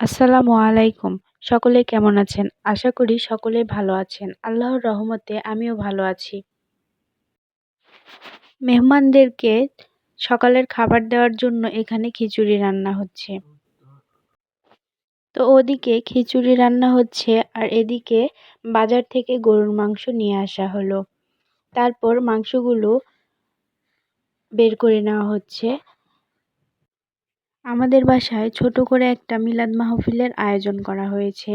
আসসালামু আলাইকুম। সকলে কেমন আছেন? আশা করি সকলে ভালো আছেন। আল্লাহর রহমতে আমিও ভালো আছি। মেহমানদেরকে সকালের খাবার দেওয়ার জন্য এখানে খিচুড়ি রান্না হচ্ছে। তো ওদিকে খিচুড়ি রান্না হচ্ছে আর এদিকে বাজার থেকে গরুর মাংস নিয়ে আসা হলো। তারপর মাংসগুলো বের করে নেওয়া হচ্ছে। আমাদের বাসায় ছোট করে একটা মিলাদ মাহফিলের আয়োজন করা হয়েছে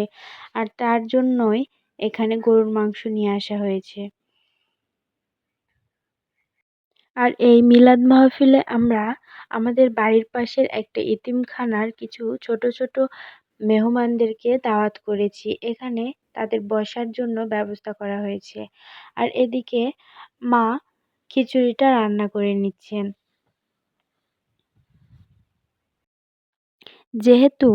আর তার জন্যই এখানে গরুর মাংস নিয়ে আসা হয়েছে। আর এই মিলাদ মাহফিলে আমরা আমাদের বাড়ির পাশের একটা ইতিমখানার কিছু ছোট ছোট মেহমানদেরকে দাওয়াত করেছি। এখানে তাদের বসার জন্য ব্যবস্থা করা হয়েছে। আর এদিকে মা খিচুড়িটা রান্না করে নিচ্ছেন। যেহেতু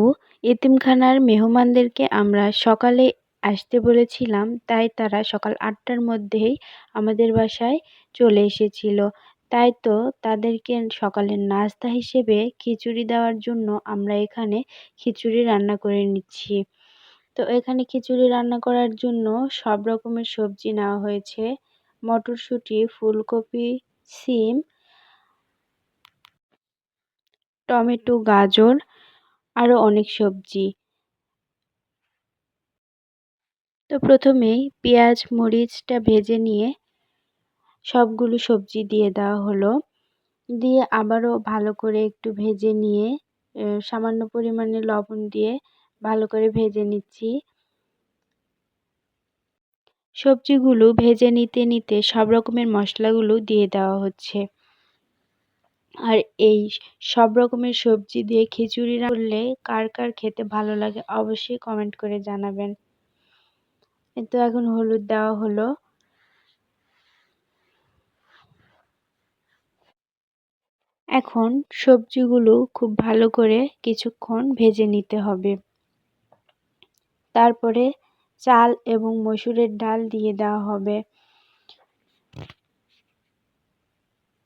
এতিমখানার মেহমানদেরকে আমরা সকালে আসতে বলেছিলাম, তাই তারা সকাল আটটার মধ্যেই আমাদের বাসায় চলে এসেছিল। তাই তো তাদেরকে সকালের নাস্তা হিসেবে খিচুড়ি দেওয়ার জন্য আমরা এখানে খিচুড়ি রান্না করে নিচ্ছি। তো এখানে খিচুড়ি রান্না করার জন্য সব রকমের সবজি নেওয়া হয়েছে। মটরশুঁটি, ফুলকপি, সিম, টমেটো, গাজর আরও অনেক সবজি। তো প্রথমেই পেঁয়াজ, মরিচটা ভেজে নিয়ে সবগুলো সবজি দিয়ে দেওয়া হলো। দিয়ে আবারও ভালো করে একটু ভেজে নিয়ে সামান্য পরিমাণে লবণ দিয়ে ভালো করে ভেজে নিচ্ছি। সবজিগুলো ভেজে নিতে নিতে সব রকমের মশলাগুলো দিয়ে দেওয়া হচ্ছে। আর এই সব রকমের সবজি দিয়ে খিচুড়ি করলে কার কার খেতে ভালো লাগে অবশ্যই কমেন্ট করে জানাবেন। তো এখন হলুদ দেওয়া হলো। এখন সবজিগুলো খুব ভালো করে কিছুক্ষণ ভেজে নিতে হবে। তারপরে চাল এবং মসুরের ডাল দিয়ে দেওয়া হবে।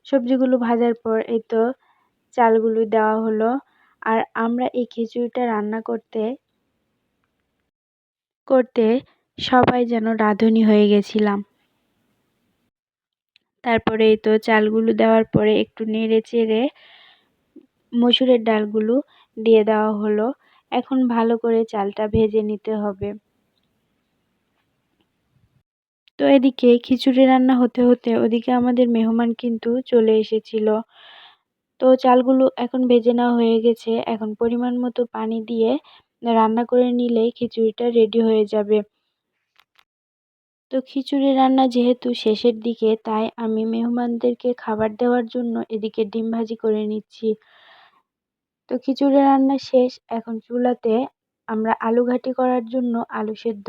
সবজিগুলো ভাজার পর এই তো চালগুলো দেওয়া হলো। আর আমরা এই খিচুড়িটা রান্না করতে করতে সবাই যেন রাঁধুনি হয়ে গেছিলাম। তারপরে এই তো চালগুলো দেওয়ার পরে একটু নেড়ে চেড়ে মসুরের ডালগুলো দিয়ে দেওয়া হলো। এখন ভালো করে চালটা ভেজে নিতে হবে। তো এদিকে খিচুড়ি রান্না হতে হতে ওদিকে আমাদের মেহমান কিন্তু চলে এসেছিল। তো চালগুলো এখন ভেজে নেওয়া হয়ে গেছে। এখন পরিমাণ মতো পানি দিয়ে রান্না করে নিলেই খিচুড়িটা রেডি হয়ে যাবে। তো খিচুড়ি রান্না যেহেতু শেষের দিকে, তাই আমি মেহমানদেরকে খাবার দেওয়ার জন্য এদিকে ডিম ভাজি করে নিচ্ছি। তো খিচুড়ি রান্না শেষ। এখন চুলাতে আমরা আলু ঘাটি করার জন্য আলু সেদ্ধ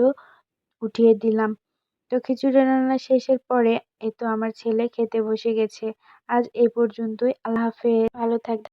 উঠিয়ে দিলাম। তো খিচুড়ি রান্না শেষের পরে এই তো আমার ছেলে খেতে বসে গেছে। আজ এই পর্যন্তই। আল্লাহ হাফেজ। ভালো থাকবে